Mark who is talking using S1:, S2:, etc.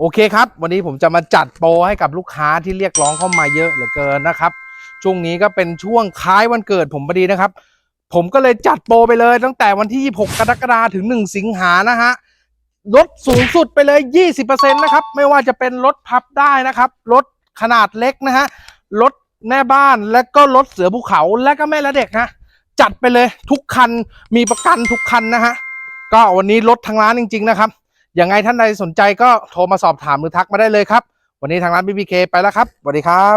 S1: โอเคครับ วันนี้ผมจะมาจัดโปรให้กับลูกค้าที่เรียกร้องเข้ามาเยอะเหลือเกินนะครับ ช่วงนี้ก็เป็นช่วงคล้ายวันเกิดผมพอดีนะครับ ผมก็เลยจัดโปรไปเลยตั้งแต่วันที่ 26 กรกฎาคมถึง 1 สิงหานะฮะลดสูงสุดไปเลย 20%นะครับ ไม่ว่าจะเป็นรถพับได้นะครับรถขนาดเล็กนะฮะรถแม่บ้านและก็รถเสือภูเขาและก็แม่และเด็กนะจัดไปเลยทุกคันมีประกันทุกคันนะฮะก็วันนี้ลดทางร้านจริง ๆ นะครับ ยังไงท่านใดสนใจก็โทรมาสอบถามหรือทักมาได้เลยครับ วันนี้ทางร้าน BBK ไปแล้วครับสวัสดีครับ